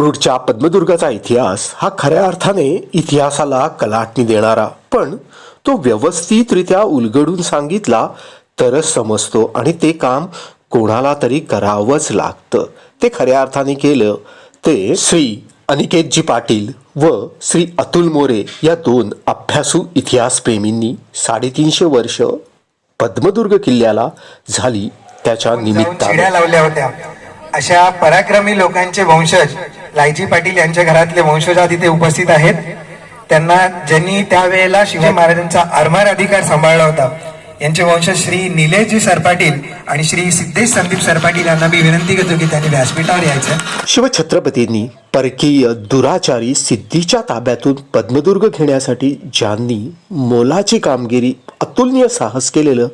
मुरुडच्या पद्मदुर्गाचा इतिहास हा खऱ्या अर्थाने इतिहासाला कलाटणी देणारा. पण तो व्यवस्थितरित्या उलगडून सांगितला तरच समजतो आणि ते काम कोणाला तरी करावंच लागतं. ते खऱ्या अर्थाने केलं ते श्री अनिकेतजी पाटील व श्री अतुल मोरे या दोन अभ्यासू इतिहासप्रेमींनी साडेतीनशे वर्ष पद्मदुर्ग किल्ल्याला झाली त्याच्या निमित्तानं. चिड्या लावल्या होत्या. अशा पराक्रमी लोकांचे वंशज लायजी पाटील यांच्या घरातले वंशज आज इथे उपस्थित आहेत. त्यांना ज्यांनी त्यावेळेला शिवाजी महाराजांचा आरमार अधिकार सांभाळला होता यांचे वंशज श्री निलेशजी सरपाटील आणि श्री सिद्धेश संदीप सरपाटील यांना मी विनंती करतो की त्यांनी व्यासपीठावर यायचं. शिवछत्रपतींनी परकीय दुराचारी सिद्धीच्या ताब्यातून पद्मदुर्ग घेण्यासाठी ज्यांनी मोलाची कामगिरी अतुलनीय साहस केलेलं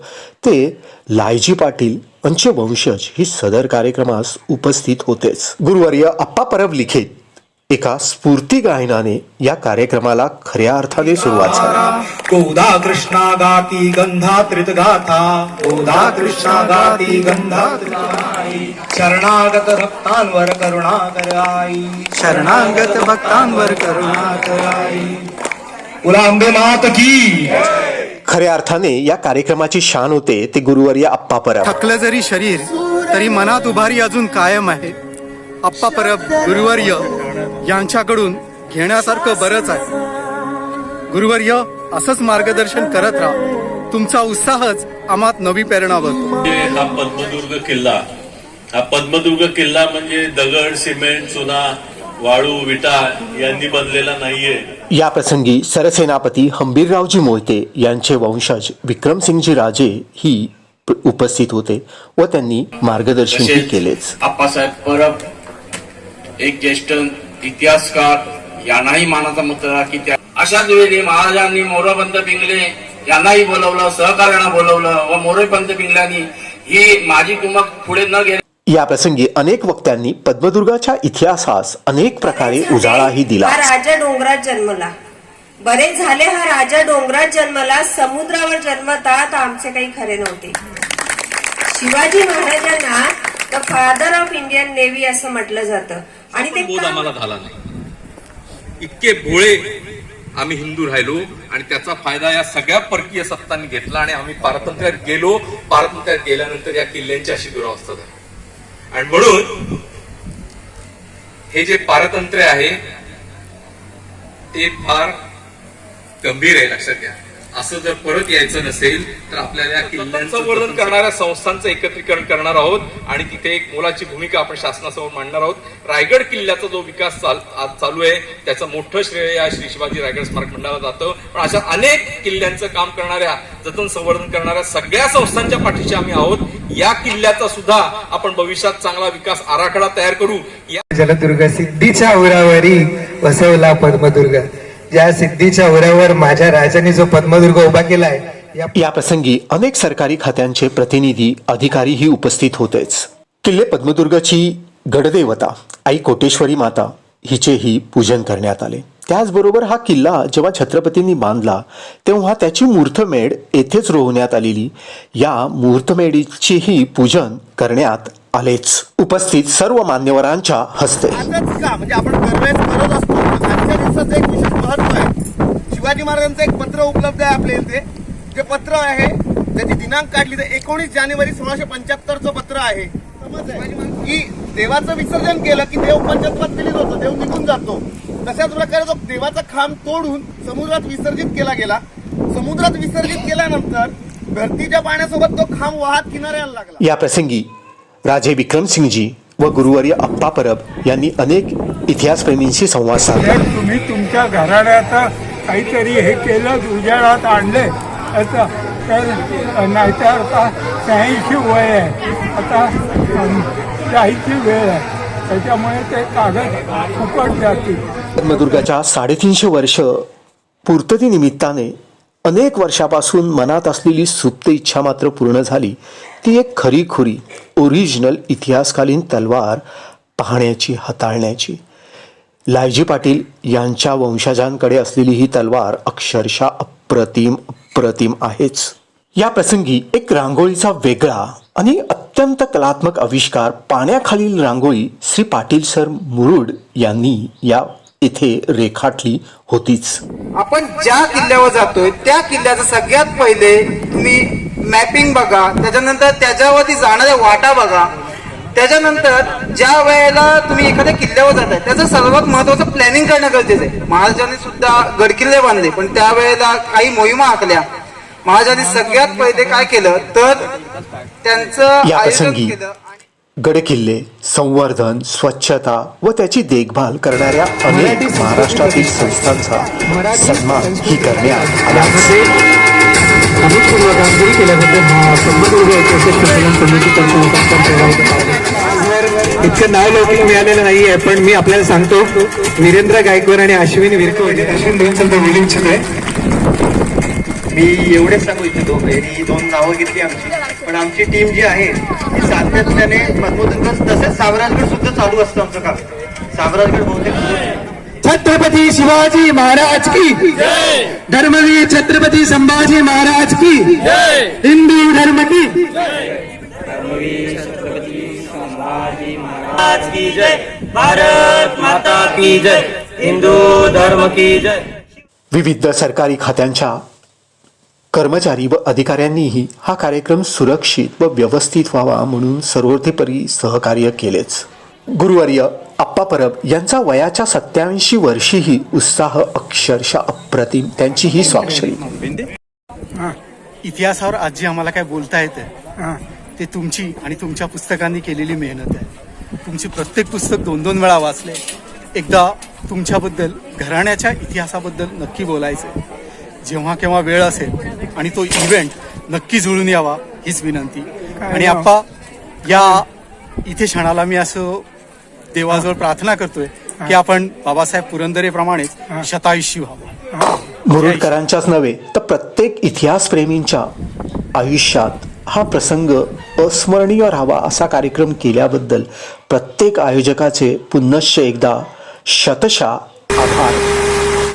ते लायजी पाटील पंचवंशज ही सदर कार्यक्रमास उपस्थित होतेच. गुरुवर्य अप्पा परब लिखित एका स्फूर्ती गायनाने या कार्यक्रमाला खऱ्या अर्थाने सुरुवात झाली. गोदा कृष्णा गाती गंधात्रित गाथा गोदा कृष्णा गाती गंधात्रित गाई. शरणागत भक्तांवर करुणा कराई शरणागत भक्तांवर करुणा कराई उलांबे मात की खऱ्या अर्थाने या कार्यक्रमाची शान होते ते गुरुवर्य अप्पा परब थकलं जरी शरीर तरी मनात उभारी अजून कायम आहे. आप्पा परब गुरुवर्य यांच्याकडून घेण्यासारखं बरंच आहे. गुरुवर्य असंच मार्गदर्शन करत राहा. तुमचा उत्साहच आम्हात नवी प्रेरणा भरतो म्हणजे हा पद्मदुर्ग किल्ला. हा पद्मदुर्ग किल्ला म्हणजे दगड सिमेंट चुना वाळू विटा यांनी बनलेला नाहीये. या प्रसंगी सरसेनापती हंबीररावजी मोहिते यांचे वंशज विक्रमसिंगजी राजे ही उपस्थित होते व त्यांनी मार्गदर्शनही तसेच केलेच. आप्पासाहेब परब एक ज्येष्ठ इतिहासकार यांनाही मानाचा मुद्दा की त्या अशाच वेळी महाराजांनी मोरबंद पिंगले यांनाही बोलवलं सहकार्यांना बोलवलं व मोरेबंद पिंगल्यांनी ही माझी कुमक पुढे न गेली या प्रसंगी अनेक वक्त्यांनी पद्मदुर्गाच्या इतिहासास अनेक प्रकारे उजाळाही दिला. हा राजा डोंगरात जन्मला. बरेच झाले हा राजा डोंगरात जन्मला. समुद्रावर जन्मतात आमचे काही खरे नव्हते. शिवाजी महाराजांना the father of Indian navy असं म्हटलं जातं. आणि ते बोध आम्हाला झाला नाही. इतके भोळे आम्ही हिंदू राहिलो आणि त्याचा फायदा या सगळ्या परकीय सत्तांनी घेतला आणि आम्ही पारतंत्र्यात गेलो. पारतंत्र्यात गेल्यानंतर या किल्ल्यांची अशी दुरावस्था झाली. आणि म्हणून हे जे पारतंत्र्य आहे ते फार गंभीर आहे लक्षात घ्या. असं जर परत यायचं नसेल तर आपल्याला वर्णन करणाऱ्या संस्थांचं एकत्रीकरण करणार आहोत आणि तिथे एक मोलाची भूमिका आपण शासनासमोर मांडणार आहोत. रायगड किल्ल्याचा जो विकास चाल आज चालू आहे त्याचं मोठं श्रेय या श्री शिवाजी रायगड स्मारक मंडळाला जातं. पण अशा अनेक किल्ल्यांचं काम करणाऱ्या जतन संवर्धन करणाऱ्या सगळ्या संस्थांच्या पाठीशी आम्ही आहोत. या किल्ल्याचा सुद्धा आपण भविष्यात चांगला विकास आराखडा तयार करू. या जलदुर्ग सिद्धीच्या उरावरी वसवला पद्मदुर्ग. ज्या सिद्धीच्या उरावर माझ्या राजाने जो पद्मदुर्ग उभा केलाय या या प्रसंगी अनेक सरकारी खात्यांचे प्रतिनिधी अधिकारीही उपस्थित होतेच. किल्ले पद्मदुर्गाची गडदेवता आई कोटेश्वरी माता हिचेही पूजन करण्यात आले. त्याचबरोबर हा किल्ला जेव्हा छत्रपतींनी बांधला तेव्हा त्याची मूर्तमेढ येथेच रोवण्यात आलेली. या मूर्तमेढीचेही पूजन करण्यात आलेच. उपस्थित सर्व मान्यवरांच्या हस्ते. म्हणजे आपण दरवेळेस करत असतो आजच्या दिवसाचं एक विशेष महत्त्व आहे. शिवाजी महाराजांचं एक पत्र उपलब्ध आहे आपल्या इथे. जे पत्र आहे त्याची दिनांक काढली तर एकोणीस जानेवारी सोळाशे पंच्याहत्तरचं पत्र आहे. समज की देवाचं विसर्जन केलं की देव पंचत्वात विलीन होतो देव निघून जातो. तशाच प्रकारे तो देवाचा खांब तोडून समुद्रात विसर्जित केला गेला. समुद्रात विसर्जित केल्यानंतर भरतीच्या पाण्यासोबत तो खांब वाहत किनाऱ्याला लागला. या प्रसंगी राजे विक्रमसिंगजी व गुरुवर्य अप्पा परब यांनी अनेक इतिहासप्रेमींशी संवाद साधला. तुम्ही तुमच्या घराण्याचं काहीतरी हे केलं उजेडात आणले. आता तर नाहीतर आता शहाऐंशी वय आहे. आता जायची वेळ आहे. त्याच्यामुळे ते कागद फुकट जातील. पद्मदुर्गाच्या साडेतीनशे वर्ष पूर्ततीनिमित्ताने अनेक वर्षापासून मनात असलेली सुप्त इच्छा मात्र पूर्ण झाली. ती एक खरीखुरी ओरिजिनल इतिहासकालीन तलवार पाहण्याची हाताळण्याची. लायजी पाटील यांच्या वंशजांकडे असलेली ही तलवार अक्षरशः अप्रतिम अप्रतिम आहेच. या प्रसंगी एक रांगोळीचा वेगळा आणि अत्यंत कलात्मक आविष्कार पाण्याखालील रांगोळी श्री पाटील सर मुरुड यांनी या इथे रेखाटली होतीच. आपण ज्या किल्ल्यावर जातोय त्या किल्ल्याचं सगळ्यात पहिले तुम्ही मॅपिंग बघा. त्याच्यानंतर त्याच्यावरती जाणाऱ्या वाटा बघा. त्याच्यानंतर ज्या वेळेला तुम्ही एखाद्या किल्ल्यावर जाताय त्याचं सर्वात महत्वाचं प्लॅनिंग करणं गरजेचं आहे. महाराजांनी सुद्धा गडकिल्ले बांधले पण त्यावेळेला काही मोहिमा आखल्या. महाराजांनी सगळ्यात पहिले काय केलं? तर त्यांचं आयोजन केलं. गडकिल्ले संवर्धन स्वच्छता व त्याची देखभाल करणाऱ्या अनेक महाराष्ट्रातील संस्थांचा सन्मान ही करण्यात आला. इतकं नाव लौकिक मिळालेलं नाहीये पण मी आपल्याला सांगतो वीरेंद्र गायकवाड आणि अश्विनी विरकवडे अश्विन दोनचं बोलू इच्छितोय मी एवढेच सांगू इच्छितो दोन नावं घेतली आमची. पण आमची टीम जी आहे सातत्याने पद्मोदन तसेच सावराजगड सुद्धा चालू असतं आमचं काम. सावराजगड बहुतेक छत्रपती शिवाजी महाराज की धर्मवीर छत्रपती संभाजी महाराज की हिंदू धर्म की विविध सरकारी खात्यांच्या कर्मचारी व अधिकाऱ्यांनीही हा कार्यक्रम सुरक्षित व व्यवस्थित व्हावा म्हणून सर्वोतोपरी सहकार्य केलेच. गुरुवर्य आप्पा परब यांचा वयाच्या सत्याऐंशी वर्षीही उत्साह अक्षरशः अप्रतिम. त्यांची ही स्वाक्षरी इतिहासावर आज जे आम्हाला काय बोलता येतं ते तुमची आणि तुमच्या पुस्तकांनी केलेली मेहनत आहे. तुमची प्रत्येक पुस्तक दोन दोन वेळा वाचले. एकदा तुमच्याबद्दल घराण्याच्या इतिहासाबद्दल नक्की बोलायचं जेव्हा केव्हा वेळ असेल आणि तो इव्हेंट नक्की जुळून यावा हीच विनंती. आणि आप्पा या इथे क्षणाला मी असं देवाजवळ प्रार्थना करतोय की आपण बाबासाहेब पुरंदरेप्रमाणेच शतायुषी व्हावं. मुरुडकरांच्याच नव्हे तर प्रत्येक इतिहासप्रेमींच्या आयुष्यात हा प्रसंग अस्मरणीय राहावा असा कार्यक्रम केल्याबद्दल प्रत्येक आयोजकाचे पुनश्च एकदा शतशा आभार.